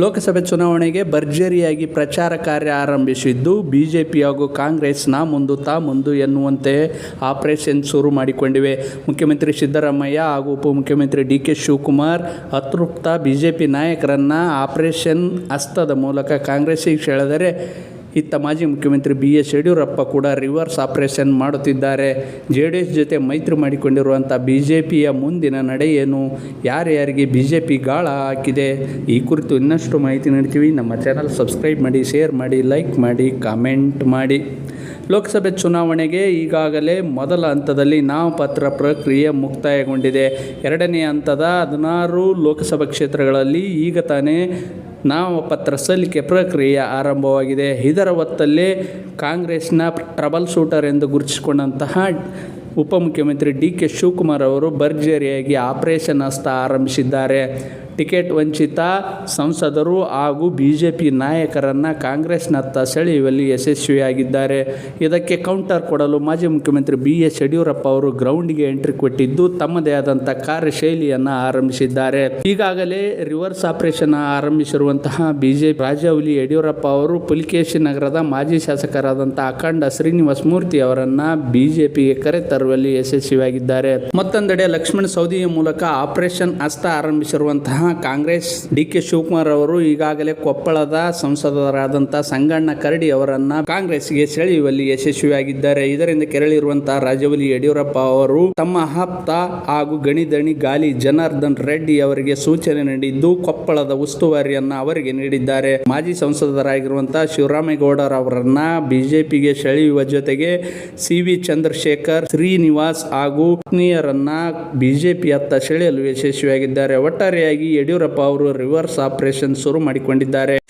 ಲೋಕಸಭೆ ಚುನಾವಣೆಗೆ ಭರ್ಜರಿಯಾಗಿ ಪ್ರಚಾರ ಕಾರ್ಯ ಆರಂಭಿಸಿದ್ದು, ಬಿಜೆಪಿ ಹಾಗೂ ಕಾಂಗ್ರೆಸ್ ನಾ ಮುಂದು ತಾ ಮುಂದು ಎನ್ನುವಂತೆ ಆಪರೇಷನ್ ಶುರು ಮಾಡಿಕೊಂಡಿವೆ. ಮುಖ್ಯಮಂತ್ರಿ ಸಿದ್ದರಾಮಯ್ಯ ಹಾಗೂ ಉಪಮುಖ್ಯಮಂತ್ರಿ ಡಿ ಕೆ ಶಿವಕುಮಾರ್ ಅತೃಪ್ತ ಬಿಜೆಪಿ ನಾಯಕರನ್ನು ಆಪರೇಷನ್ ಹಸ್ತದ ಮೂಲಕ ಕಾಂಗ್ರೆಸ್ಸಿಗೆ ಸೆಳೆದರೆ ಇತ್ತ ಮಾಜಿ ಮುಖ್ಯಮಂತ್ರಿ ಬಿ ಎಸ್ ಯಡಿಯೂರಪ್ಪ ಕೂಡ ರಿವರ್ಸ್ ಆಪರೇಷನ್ ಮಾಡುತ್ತಿದ್ದಾರೆ. ಜೆ ಡಿ ಎಸ್ ಜೊತೆ ಮೈತ್ರಿ ಮಾಡಿಕೊಂಡಿರುವಂಥ ಬಿ ಜೆ ಪಿಯ ಮುಂದಿನ ನಡೆ ಏನು? ಯಾರ್ಯಾರಿಗೆ ಬಿ ಜೆ ಪಿ ಗಾಳ ಹಾಕಿದೆ? ಈ ಕುರಿತು ಇನ್ನಷ್ಟು ಮಾಹಿತಿ ನೀಡ್ತೀವಿ. ನಮ್ಮ ಚಾನಲ್ ಸಬ್ಸ್ಕ್ರೈಬ್ ಮಾಡಿ ಶೇರ್ ಮಾಡಿ ಲೈಕ್ ಮಾಡಿ ಕಾಮೆಂಟ್ ಮಾಡಿ. ಲೋಕಸಭೆ ಚುನಾವಣೆಗೆ ಈಗಾಗಲೇ ಮೊದಲ ಹಂತದಲ್ಲಿ ನಾಮಪತ್ರ ಪ್ರಕ್ರಿಯೆ ಮುಕ್ತಾಯಗೊಂಡಿದೆ. ಎರಡನೇ ಹಂತದ ಹದಿನಾರು ಲೋಕಸಭಾ ಕ್ಷೇತ್ರಗಳಲ್ಲಿ ಈಗ ತಾನೇ ನಾಮಪತ್ರ ಸಲ್ಲಿಕೆ ಪ್ರಕ್ರಿಯೆ ಆರಂಭವಾಗಿದೆ. ಇದರ ಹೊತ್ತಲ್ಲಿ ಕಾಂಗ್ರೆಸ್ನ ಟ್ರಬಲ್ ಶೂಟರ್ ಎಂದು ಗುರುತಿಸಿಕೊಂಡಂತಹ ಉಪಮುಖ್ಯಮಂತ್ರಿ ಡಿ ಕೆ ಶಿವಕುಮಾರ್ ಅವರು ಭರ್ಜರಿಯಾಗಿ ಆಪರೇಷನ್ ಹಸ್ತ ಆರಂಭಿಸಿದ್ದಾರೆ. ಟಿಕೆಟ್ ವಂಚಿತ ಸಂಸದರು ಹಾಗೂ ಬಿ ಜೆ ಪಿ ನಾಯಕರನ್ನು ಕಾಂಗ್ರೆಸ್ನತ್ತ ಸೆಳೆಯುವಲ್ಲಿ ಯಶಸ್ವಿಯಾಗಿದ್ದಾರೆ. ಇದಕ್ಕೆ ಕೌಂಟರ್ ಕೊಡಲು ಮಾಜಿ ಮುಖ್ಯಮಂತ್ರಿ ಬಿ ಎಸ್ ಯಡಿಯೂರಪ್ಪ ಅವರು ಗ್ರೌಂಡ್ಗೆ ಎಂಟ್ರಿ ಕೊಟ್ಟಿದ್ದು ತಮ್ಮದೇ ಆದಂಥ ಕಾರ್ಯಶೈಲಿಯನ್ನು ಆರಂಭಿಸಿದ್ದಾರೆ. ಈಗಾಗಲೇ ರಿವರ್ಸ್ ಆಪರೇಷನ್ ಆರಂಭಿಸಿರುವಂತಹ ಬಿಜೆಪಿ ರಾಜವಲಿ ಯಡಿಯೂರಪ್ಪ ಅವರು ಪುಲಿಕೇಶಿ ನಗರದ ಮಾಜಿ ಶಾಸಕರಾದಂಥ ಅಖಂಡ ಶ್ರೀನಿವಾಸ್ ಮೂರ್ತಿ ಅವರನ್ನ ಬಿಜೆಪಿಗೆ ಕರೆತರುವಲ್ಲಿ ಯಶಸ್ವಿಯಾಗಿದ್ದಾರೆ. ಮತ್ತೊಂದೆಡೆ ಲಕ್ಷ್ಮಣ ಸೌದಿಯ ಮೂಲಕ ಆಪರೇಷನ್ ಹಸ್ತ ಆರಂಭಿಸಿರುವಂತಹ ಕಾಂಗ್ರೆಸ್ ಡಿ ಕೆ ಶಿವಕುಮಾರ್ ಅವರು ಈಗಾಗಲೇ ಕೊಪ್ಪಳದ ಸಂಸದರಾದಂಥ ಸಂಗಣ್ಣ ಕರಡಿ ಅವರನ್ನ ಕಾಂಗ್ರೆಸ್ಗೆ ಸೆಳೆಯುವಲ್ಲಿ ಯಶಸ್ವಿಯಾಗಿದ್ದಾರೆ. ಇದರಿಂದ ಕೆರಳಿರುವಂತಹ ರಾಜವಲಿ ಯಡಿಯೂರಪ್ಪ ಅವರು ತಮ್ಮ ಹಪ್ತ ಹಾಗೂ ಗಣಿದಣಿ ಗಾಲಿ ಜನಾರ್ದನ್ ರೆಡ್ಡಿ ಅವರಿಗೆ ಸೂಚನೆ ನೀಡಿದ್ದು, ಕೊಪ್ಪಳದ ಉಸ್ತುವಾರಿಯನ್ನ ಅವರಿಗೆ ನೀಡಿದ್ದಾರೆ. ಮಾಜಿ ಸಂಸದರಾಗಿರುವಂತಹ ಶಿವರಾಮೇಗೌಡರ ಅವರನ್ನ ಬಿಜೆಪಿಗೆ ಸೆಳೆಯುವ ಜೊತೆಗೆ ಸಿ ವಿ ಚಂದ್ರಶೇಖರ್, ಶ್ರೀನಿವಾಸ್ ಹಾಗೂ ಪತ್ನಿಯರನ್ನ ಬಿಜೆಪಿಯತ್ತ ಸೆಳೆಯಲು ಯಶಸ್ವಿಯಾಗಿದ್ದಾರೆ. ಒಟ್ಟಾರೆಯಾಗಿ ಯಡಿಯೂರಪ್ಪ ಅವರು ರಿವರ್ಸ್ ಆಪರೇಷನ್ ಶುರು ಮಾಡಿಕೊಂಡಿದ್ದಾರೆ.